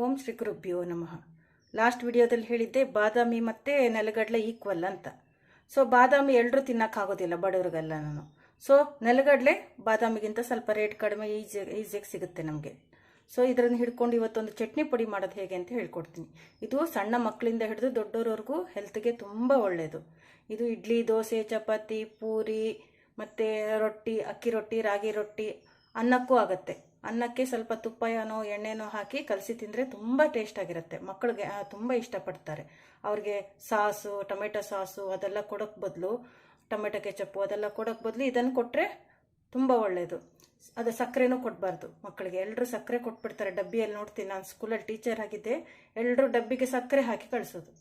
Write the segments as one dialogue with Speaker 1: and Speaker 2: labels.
Speaker 1: ಓಂ ಶ್ರೀ ಗುರುಭ್ಯೋ ನಮಃ. ಲಾಸ್ಟ್ ವಿಡಿಯೋದಲ್ಲಿ ಹೇಳಿದ್ದೆ, ಬಾದಾಮಿ ಮತ್ತು ನೆಲಗಡಲೆ ಈಕ್ವಲ್ ಅಂತ. ಸೊ ಬಾದಾಮಿ ಎಲ್ಲರೂ ತಿನ್ನೋಕ್ಕಾಗೋದಿಲ್ಲ ಬಡವ್ರಿಗೆಲ್ಲ ನಾನು. ಸೊ ನೆಲಗಡಲೆ ಬಾದಾಮಿಗಿಂತ ಸ್ವಲ್ಪ ರೇಟ್ ಕಡಿಮೆ ಈಜಿ ಈಸಿಯಾಗಿ ಸಿಗುತ್ತೆ ನಮಗೆ. ಸೊ ಇದರನ್ನು ಹಿಡ್ಕೊಂಡು ಇವತ್ತೊಂದು ಚಟ್ನಿ ಪುಡಿ ಮಾಡೋದು ಹೇಗೆ ಅಂತ ಹೇಳ್ಕೊಡ್ತೀನಿ. ಇದು ಸಣ್ಣ ಮಕ್ಕಳಿಂದ ಹಿಡಿದು ದೊಡ್ಡೋರವರೆಗೂ ಹೆಲ್ತ್ಗೆ ತುಂಬ ಒಳ್ಳೆಯದು ಇದು ಇಡ್ಲಿ, ದೋಸೆ, ಚಪಾತಿ, ಪೂರಿ, ಮತ್ತು ರೊಟ್ಟಿ, ಅಕ್ಕಿ ರೊಟ್ಟಿ, ರಾಗಿ ರೊಟ್ಟಿ ಅನ್ನಕ್ಕೂ ಆಗುತ್ತೆ. ಅನ್ನಕ್ಕೆ ಸ್ವಲ್ಪ ತುಪ್ಪ ಏನೋ ಎಣ್ಣೆನೋ ಹಾಕಿ ಕಲಸಿ ತಿಂದರೆ ತುಂಬ ಟೇಸ್ಟ್ ಆಗಿರುತ್ತೆ. ಮಕ್ಕಳಿಗೆ ತುಂಬ ಇಷ್ಟಪಡ್ತಾರೆ. ಅವ್ರಿಗೆ ಸಾಸು, ಟೊಮೆಟೊ ಸಾಸು ಅದೆಲ್ಲ ಕೊಡೋಕ್ಕೆ ಬದಲು, ಟೊಮೆಟೊ ಕೆಚಪ್ಪು ಅದೆಲ್ಲ ಕೊಡೋಕ್ಕೆ ಬದಲು ಇದನ್ನು ಕೊಟ್ಟರೆ ತುಂಬ ಒಳ್ಳೆಯದು ಅದು ಸಕ್ಕರೆನೂ ಕೊಡಬಾರ್ದು ಮಕ್ಕಳಿಗೆ ಎಲ್ಲರೂ ಸಕ್ಕರೆ ಕೊಟ್ಬಿಡ್ತಾರೆ. ಡಬ್ಬಿಯಲ್ಲಿ ನೋಡ್ತೀನಿ ನಾನು ಸ್ಕೂಲಲ್ಲಿ ಟೀಚರ್ ಆಗಿದ್ದೆ. ಎಲ್ಲರೂ ಡಬ್ಬಿಗೆ ಸಕ್ಕರೆ ಹಾಕಿ ಕಳಿಸೋದು.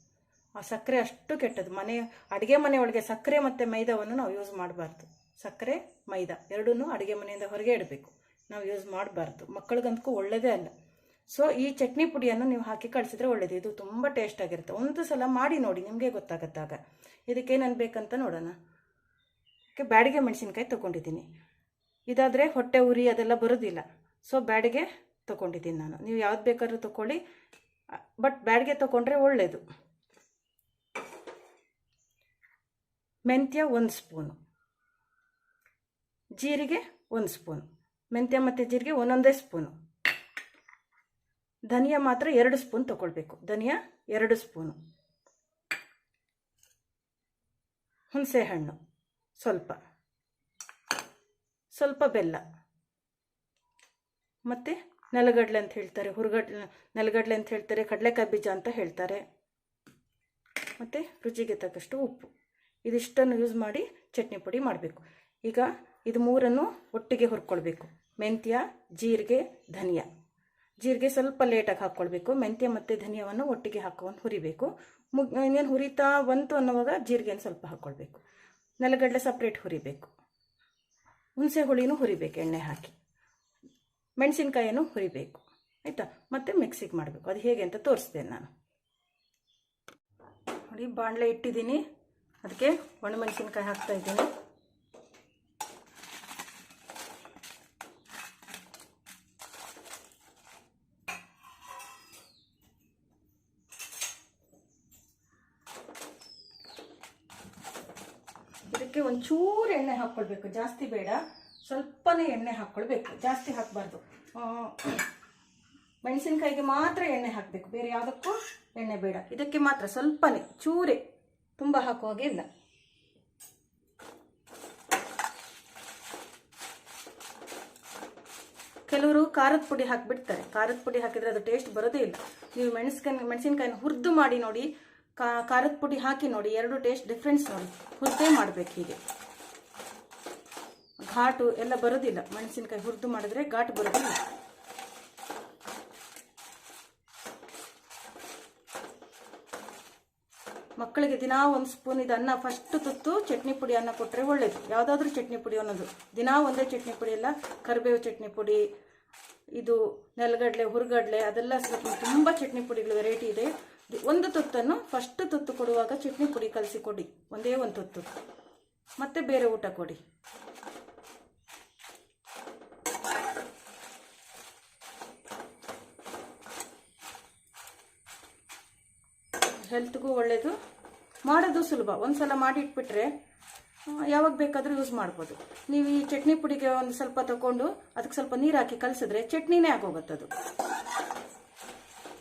Speaker 1: ಆ ಸಕ್ಕರೆ ಅಷ್ಟು ಕೆಟ್ಟದ್ದು. ಮನೆ, ಅಡುಗೆ ಮನೆ ಒಳಗೆ ಸಕ್ಕರೆ ಮತ್ತು ಮೈದಾವನ್ನು ನಾವು ಯೂಸ್ ಮಾಡಬಾರ್ದು. ಸಕ್ಕರೆ ಮೈದಾ ಎರಡೂ ಅಡುಗೆ ಮನೆಯಿಂದ ಹೊರಗೆ ಇಡಬೇಕು. ನಾವು ಯೂಸ್ ಮಾಡಬಾರ್ದು. ಮಕ್ಕಳಿಗಂತೂ ಒಳ್ಳೆಯದೇ ಅಲ್ಲ. ಸೊ ಈ ಚಟ್ನಿ ಪುಡಿಯನ್ನು ನೀವು ಹಾಕಿ ಕಳಿಸಿದ್ರೆ ಒಳ್ಳೆಯದು ಇದು ತುಂಬ ಟೇಸ್ಟ್ ಆಗಿರುತ್ತೆ. ಒಂದು ಸಲ ಮಾಡಿ ನೋಡಿ, ನಿಮಗೆ ಗೊತ್ತಾಗತ್ತಾಗ. ಇದಕ್ಕೇನೇನು ಬೇಕಂತ ನೋಡೋಣ. ಓಕೆ, ಬ್ಯಾಡಿಗೆ ಮೆಣಸಿನ್ಕಾಯಿ ತೊಗೊಂಡಿದ್ದೀನಿ. ಇದಾದರೆ ಹೊಟ್ಟೆ ಉರಿ ಅದೆಲ್ಲ ಬರೋದಿಲ್ಲ. ಸೊ ಬ್ಯಾಡಿಗೆ ತೊಗೊಂಡಿದ್ದೀನಿ ನಾನು. ನೀವು ಯಾವ್ದು ಬೇಕಾದ್ರೂ ತೊಗೊಳ್ಳಿ ಬಟ್ ಬ್ಯಾಡಿಗೆ ತೊಗೊಂಡ್ರೆ ಒಳ್ಳೆಯದು ಮೆಂತ್ಯ ಒಂದು ಸ್ಪೂನು ಜೀರಿಗೆ ಒಂದು ಸ್ಪೂನು ಮೆಂತ್ಯ ಮತ್ತು ಜೀರಿಗೆ ಒಂದೊಂದೇ ಸ್ಪೂನು. ಧನಿಯಾ ಮಾತ್ರ ಎರಡು ಸ್ಪೂನ್ ತಗೊಳ್ಬೇಕು. ಧನಿಯಾ ಎರಡು ಸ್ಪೂನು. ಹುಣಸೆಹಣ್ಣು ಸ್ವಲ್ಪ. ಸ್ವಲ್ಪ ಬೆಲ್ಲ. ಮತ್ತು ನೆಲಗಡಲೆ ಅಂತ ಹೇಳ್ತಾರೆ, ಹುರುಗಡ್ಲೆ, ನೆಲಗಡಲೆ ಅಂತ ಹೇಳ್ತಾರೆ, ಕಡಲೆಕಾಯಿ ಬೀಜ ಅಂತ ಹೇಳ್ತಾರೆ. ಮತ್ತು ರುಚಿಗೆ ತಕ್ಕಷ್ಟು ಉಪ್ಪು. ಇದಿಷ್ಟನ್ನು ಯೂಸ್ ಮಾಡಿ ಚಟ್ನಿ ಪುಡಿ ಮಾಡಬೇಕು. ಈಗ ಇದು ಮೂರನ್ನು ಒಟ್ಟಿಗೆ ಹುರ್ಕೊಳ್ಬೇಕು. ಮೆಂತ್ಯ, ಜೀರಿಗೆ, ಧನಿಯಾ. ಜೀರಿಗೆ ಸ್ವಲ್ಪ ಲೇಟಾಗಿ ಹಾಕ್ಕೊಳ್ಬೇಕು. ಮೆಂತ್ಯ ಮತ್ತು ಧನಿಯವನ್ನು ಒಟ್ಟಿಗೆ ಹಾಕೊಂಡು ಹುರಿಬೇಕು. ಮುಗ್ ಇನ್ನೇನು ಹುರಿತಾ ಬಂತು ಅನ್ನುವಾಗ ಜೀರಿಗೆನ ಸ್ವಲ್ಪ ಹಾಕ್ಕೊಳ್ಬೇಕು. ನೆಲಗಡಲೆ ಸಪ್ರೇಟ್ ಹುರಿಬೇಕು. ಹುಣಸೆ ಹುಳಿನೂ ಹುರಿಬೇಕು, ಎಣ್ಣೆ ಹಾಕಿ. ಮೆಣಸಿನ್ಕಾಯನ್ನು ಹುರಿಬೇಕು. ಆಯಿತಾ? ಮತ್ತು ಮಿಕ್ಸಿಗೆ ಮಾಡಬೇಕು. ಅದು ಹೇಗೆ ಅಂತ ತೋರಿಸ್ತೇನೆ ನಾನು. ನೋಡಿ, ಬಾಣಲೆ ಇಟ್ಟಿದ್ದೀನಿ. ಅದಕ್ಕೆ ಒಣಮೆಣಸಿನ್ಕಾಯಿ ಹಾಕ್ತಾ ಇದ್ದೀನಿ. ಇದಕ್ಕೆ ಒಂಚೂರು ಎಣ್ಣೆ ಹಾಕ್ಕೊಳ್ಬೇಕು. ಜಾಸ್ತಿ ಬೇಡ. ಸ್ವಲ್ಪನೇ ಎಣ್ಣೆ ಹಾಕ್ಕೊಳ್ಬೇಕು. ಜಾಸ್ತಿ ಹಾಕಬಾರ್ದು. ಮೆಣಸಿನ್ಕಾಯಿಗೆ ಮಾತ್ರ ಎಣ್ಣೆ ಹಾಕಬೇಕು. ಬೇರೆ ಯಾವುದಕ್ಕೂ ಎಣ್ಣೆ ಬೇಡ. ಇದಕ್ಕೆ ಮಾತ್ರ ಸ್ವಲ್ಪನೇ, ಚೂರೆ. ತುಂಬ ಹಾಕುವ ಹಾಗೆ ಇಲ್ಲ. ಕೆಲವರು ಖಾರದ ಪುಡಿ ಹಾಕಿಬಿಡ್ತಾರೆ. ಖಾರದ ಪುಡಿ ಹಾಕಿದರೆ ಅದು ಟೇಸ್ಟ್ ಬರೋದೇ ಇಲ್ಲ. ನೀವು ಮೆಣಸಿನ ಮೆಣಸಿನ್ಕಾಯಿನ ಹುರಿದು ಮಾಡಿ ನೋಡಿ ಖಾರದ ಪುಡಿ ಹಾಕಿ ನೋಡಿ, ಎರಡು ಟೇಸ್ಟ್ ಡಿಫ್ರೆನ್ಸ್ ನೋಡಿ. ಹುರಿದೇ ಮಾಡಬೇಕು ಹೀಗೆ. ಘಾಟು ಎಲ್ಲ ಬರೋದಿಲ್ಲ. ಮೆಣಸಿನಕಾಯಿ ಹುರಿದು ಮಾಡಿದ್ರೆ ಘಾಟು ಬರೋದಿಲ್ಲ. ಮಕ್ಕಳಿಗೆ ದಿನಾ ಒಂದು ಸ್ಪೂನ್ ಇದು ಅನ್ನ ಫಸ್ಟ್ ತುತ್ತು ಚಟ್ನಿ ಪುಡಿ ಅನ್ನ ಕೊಟ್ಟರೆ ಒಳ್ಳೇದು. ಯಾವುದಾದ್ರೂ ಚಟ್ನಿ ಪುಡಿ ಅನ್ನೋದು. ದಿನಾ ಒಂದೇ ಚಟ್ನಿ ಪುಡಿ ಎಲ್ಲ ಕರಿಬೇವು ಚಟ್ನಿ ಪುಡಿ, ಇದು ನೆಲಗಡಲೆ, ಹುರುಗಡಲೆ ಅದೆಲ್ಲ ಸ್ವಲ್ಪ ತುಂಬ ಚಟ್ನಿ ಪುಡಿಗಳು ವೆರೈಟಿ ಇದೆ. ಒಂದು ತುತ್ತನ್ನು ಫಸ್ಟ್ ತುತ್ತು ಕೊಡುವಾಗ ಚಟ್ನಿ ಪುಡಿ ಕಲಸಿ ಕೊಡಿ ಒಂದೇ ಒಂದು ತುತ್ತು. ಮತ್ತೆ ಬೇರೆ ಊಟ ಕೊಡಿ. ಹೆಲ್ತ್ಗೂ ಒಳ್ಳೆಯದು ಮಾಡೋದು ಸುಲಭ. ಒಂದು ಸಲ ಮಾಡಿಟ್ಬಿಟ್ರೆ ಯಾವಾಗ ಬೇಕಾದರೂ ಯೂಸ್ ಮಾಡ್ಬೋದು. ನೀವು ಈ ಚಟ್ನಿ ಪುಡಿಗೆ ಒಂದು ಸ್ವಲ್ಪ ತಗೊಂಡು ಅದಕ್ಕೆ ಸ್ವಲ್ಪ ನೀರು ಹಾಕಿ ಕಲಸಿದ್ರೆ ಚಟ್ನಿನೇ ಆಗೋಗುತ್ತದು.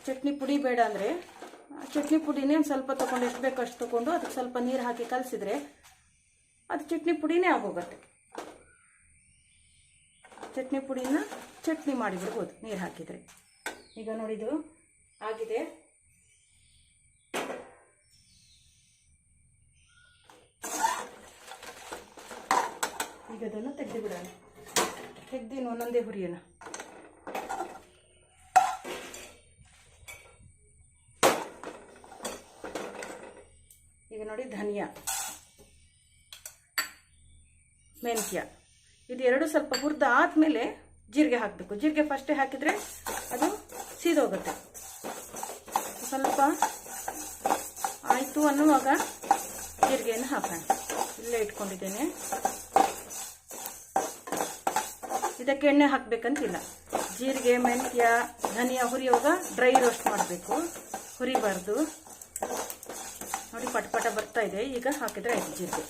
Speaker 1: ಚಟ್ನಿ ಪುಡಿ ಬೇಡ ಅಂದರೆ ಚಟ್ನಿ ಪುಡಿನೇ ಒಂದು ಸ್ವಲ್ಪ ತೊಗೊಂಡು ಎಷ್ಟು ಬೇಕೋ ಅಷ್ಟು ತಗೊಂಡು ಅದಕ್ಕೆ ಸ್ವಲ್ಪ ನೀರು ಹಾಕಿ ಕಲಸಿದ್ರೆ ಅದು ಚಟ್ನಿ ಪುಡಿನೇ ಆಗೋಗುತ್ತೆ. ಚಟ್ನಿ ಪುಡಿನ ಚಟ್ನಿ ಮಾಡಿಬಿಡ್ಬೋದು ನೀರು ಹಾಕಿದರೆ. ಈಗ ನೋಡಿದು ಆಗಿದೆ. ಈಗ ಅದನ್ನು ತೆಗೆದು ಬಿಡೋಣ. ತೆಗ್ದಿನ ಒಂದೊಂದೇ ಹುರಿಯೋಣ ಈಗ ನೋಡಿ ಧನಿಯಾ. ಮೆಂತ್ಯ. ಇದು ಎರಡು ಸ್ವಲ್ಪ ಹುರಿದ ಆದಮೇಲೆ ಜೀರಿಗೆ ಹಾಕಬೇಕು. ಜೀರಿಗೆ ಫಸ್ಟೇ ಹಾಕಿದರೆ ಅದು ಸೀದೋಗುತ್ತೆ. ಸ್ವಲ್ಪ ಆಯಿತು ಅನ್ನುವಾಗ ಜೀರಿಗೆಯನ್ನು ಹಾಕೋಣ. ಇಲ್ಲೇ ಇಟ್ಕೊಂಡಿದ್ದೇನೆ. ಇದಕ್ಕೆ ಎಣ್ಣೆ ಹಾಕಬೇಕಂತಿಲ್ಲ. ಜೀರಿಗೆ, ಮೆಂತ್ಯ, ಧನಿಯಾ ಹುರಿಯುವಾಗ ಡ್ರೈ ರೋಸ್ಟ್ ಮಾಡಬೇಕು. ಹುರಿಬಾರ್ದು. ನೋಡಿ ಪಟ ಪಟ ಬರ್ತಾ ಇದೆ. ಈಗ ಹಾಕಿದ್ರೆ ಆಯ್ತು ಜೀರಿಗೆ.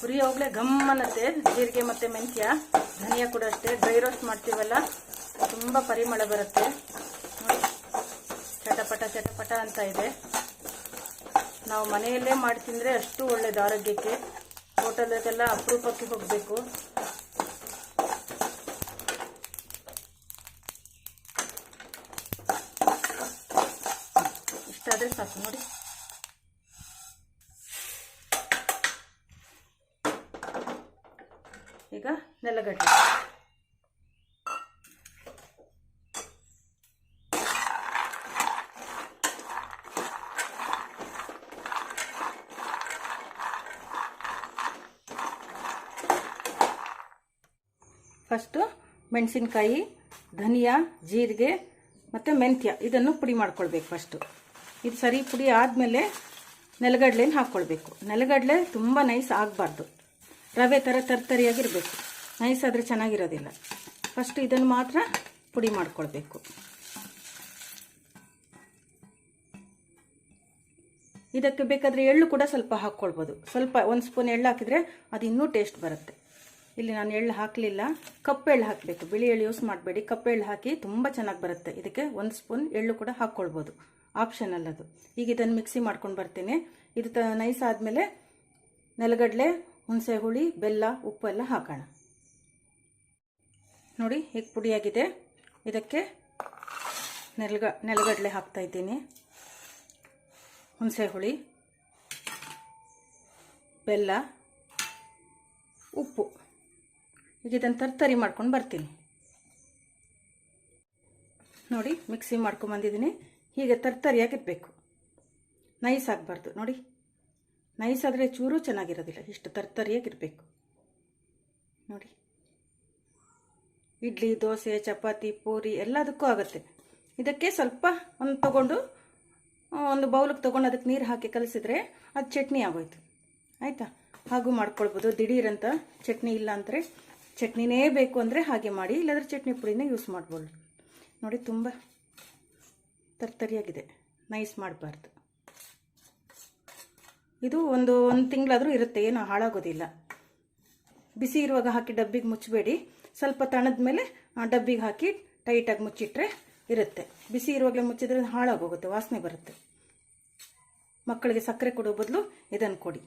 Speaker 1: ಹುರಿಯೋಗ್ಲೇ ಘಮ್ ಅನ್ನತ್ತೆ ಜೀರಿಗೆ ಮತ್ತೆ ಮೆಂತ್ಯ. ಧನಿಯಾ ಕೂಡ ಅಷ್ಟೇ. ಡ್ರೈ ರೋಸ್ಟ್ ಮಾಡ್ತೀವಲ್ಲ, ತುಂಬ ಪರಿಮಳ ಬರುತ್ತೆ. ಚಟಪಟ ಚಟಪಟ ಅಂತ ಇದೆ. ನಾವು ಮನೆಯಲ್ಲೇ ಮಾಡಿ ತಿಂದರೆ ಅಷ್ಟು ಒಳ್ಳೇದು ಆರೋಗ್ಯಕ್ಕೆ. ಹೋಟೆಲ್ಗೆಲ್ಲ ಅಪರೂಪಕ್ಕೆ ಹೋಗಬೇಕು. ಇಷ್ಟಾದರೆ ಸಾಕು ನೋಡಿ. ಈಗ ನೆಲಗಡ್ಡೆ. ಫಸ್ಟು ಮೆಣಸಿನ್ಕಾಯಿ, ಧನಿಯಾ, ಜೀರಿಗೆ ಮತ್ತು ಮೆಂತ್ಯ. ಇದನ್ನು ಪುಡಿ ಮಾಡ್ಕೊಳ್ಬೇಕು ಫಸ್ಟು. ಇದು ಸರಿ ಪುಡಿ ಆದಮೇಲೆ ನೆಲಗಡ್ಲೆನ ಹಾಕ್ಕೊಳ್ಬೇಕು ನೆಲಗಡಲೆ ತುಂಬ ನೈಸ್ ಆಗಬಾರ್ದು. ರವೆ ಥರ ತರ್ತರಿಯಾಗಿರಬೇಕು. ನೈಸ್ ಆದರೆ ಚೆನ್ನಾಗಿರೋದಿಲ್ಲ. ಫಸ್ಟ್ ಇದನ್ನು ಮಾತ್ರ ಪುಡಿ ಮಾಡ್ಕೊಳ್ಬೇಕು. ಇದಕ್ಕೆ ಬೇಕಾದರೆ ಎಳ್ಳು ಕೂಡ ಸ್ವಲ್ಪ ಹಾಕ್ಕೊಳ್ಬೋದು ಸ್ವಲ್ಪ ಒಂದು ಸ್ಪೂನ್ ಎಳ್ಳು ಹಾಕಿದರೆ ಅದು ಇನ್ನೂ ಟೇಸ್ಟ್ ಬರುತ್ತೆ. ಇಲ್ಲಿ ನಾನು ಎಳ್ಳು ಹಾಕಲಿಲ್ಲ. ಕಪ್ಪೆಳ್ಳು ಹಾಕಬೇಕು. ಬಿಳಿ ಎಳ್ಳು ಯೂಸ್ ಮಾಡಬೇಡಿ. ಕಪ್ಪೆಳ್ಳು ಹಾಕಿ ತುಂಬ ಚೆನ್ನಾಗಿ ಬರುತ್ತೆ. ಇದಕ್ಕೆ ಒಂದು ಸ್ಪೂನ್ ಎಳ್ಳು ಕೂಡ ಹಾಕ್ಕೊಳ್ಬೋದು ಆಪ್ಷನಲ್ ಅದು. ಈಗ ಇದನ್ನು ಮಿಕ್ಸಿ ಮಾಡ್ಕೊಂಡು ಬರ್ತೀನಿ. ಇದು ತ ನೈಸ್ ಆದಮೇಲೆ ನೆಲಗಡಲೆ, ಹುಣಸೆ ಹುಳಿ, ಬೆಲ್ಲ, ಉಪ್ಪು ಎಲ್ಲ ಹಾಕೋಣ. ನೋಡಿ, ಹೇಗೆ ಪುಡಿಯಾಗಿದೆ. ಇದಕ್ಕೆ ನೆಲಗ, ನೆಲಗಡಲೆ ಹಾಕ್ತಾ ಇದ್ದೀನಿ. ಹುಣಸೆ ಹುಳಿ, ಬೆಲ್ಲ, ಉಪ್ಪು. ಈಗ ಇದನ್ನು ತರ್ತರಿ ಮಾಡ್ಕೊಂಡು ಬರ್ತೀನಿ. ನೋಡಿ ಮಿಕ್ಸಿ ಮಾಡ್ಕೊಂಬಂದಿದ್ದೀನಿ ಹೀಗೆ ತರ್ತರಿಯಾಗಿರಬೇಕು ನೈಸ್ ಆಗಬಾರ್ದು. ನೋಡಿ, ನೈಸ್ ಆದರೆ ಚೂರು ಚೆನ್ನಾಗಿರೋದಿಲ್ಲ. ಇಷ್ಟು ತರ್ತರಿಯಾಗಿರಬೇಕು ನೋಡಿ, ಇಡ್ಲಿ, ದೋಸೆ, ಚಪಾತಿ, ಪೂರಿ ಎಲ್ಲದಕ್ಕೂ ಆಗುತ್ತೆ. ಇದಕ್ಕೆ ಸ್ವಲ್ಪ ಒಂದು ತಗೊಂಡು ಒಂದು ಬೌಲಿಗೆ ತೊಗೊಂಡು ಅದಕ್ಕೆ ನೀರು ಹಾಕಿ ಕಲಿಸಿದ್ರೆ ಅದು ಚಟ್ನಿ ಆಗೋಯ್ತು. ಆಯಿತಾ? ಹಾಗೂ ಮಾಡ್ಕೊಳ್ಬೋದು. ದಿಢೀರಂತ ಚಟ್ನಿ ಇಲ್ಲ ಅಂದರೆ ಚಟ್ನಿನೇ ಬೇಕು ಅಂದರೆ ಹಾಗೆ ಮಾಡಿ, ಇಲ್ಲಾಂದರೆ ಚಟ್ನಿ ಪುಡಿನೇ ಯೂಸ್ ಮಾಡ್ಬೋದು. ನೋಡಿ, ತುಂಬ ತರ್ತರಿಯಾಗಿದೆ. ನೈಸ್ ಮಾಡಬಾರ್ದು. ಇದು ಒಂದು ಒಂದು ತಿಂಗಳಾದರೂ ಇರುತ್ತೆ, ಏನು ಹಾಳಾಗೋದಿಲ್ಲ. ಬಿಸಿ ಇರುವಾಗ ಹಾಕಿ ಡಬ್ಬಿಗೆ ಮುಚ್ಚಬೇಡಿ ಸ್ವಲ್ಪ ತಣದ ಮೇಲೆ ಡಬ್ಬಿಗೆ ಹಾಕಿ ಟೈಟಾಗಿ ಮುಚ್ಚಿಟ್ರೆ ಇರುತ್ತೆ. ಬಿಸಿ ಇರುವಾಗಲೇ ಮುಚ್ಚಿದ್ರೆ ಹಾಳಾಗೋಗುತ್ತೆ, ವಾಸನೆ ಬರುತ್ತೆ. ಮಕ್ಕಳಿಗೆ ಸಕ್ಕರೆ ಕೊಡೋ ಬದಲು ಇದನ್ನು ಕೊಡಿ.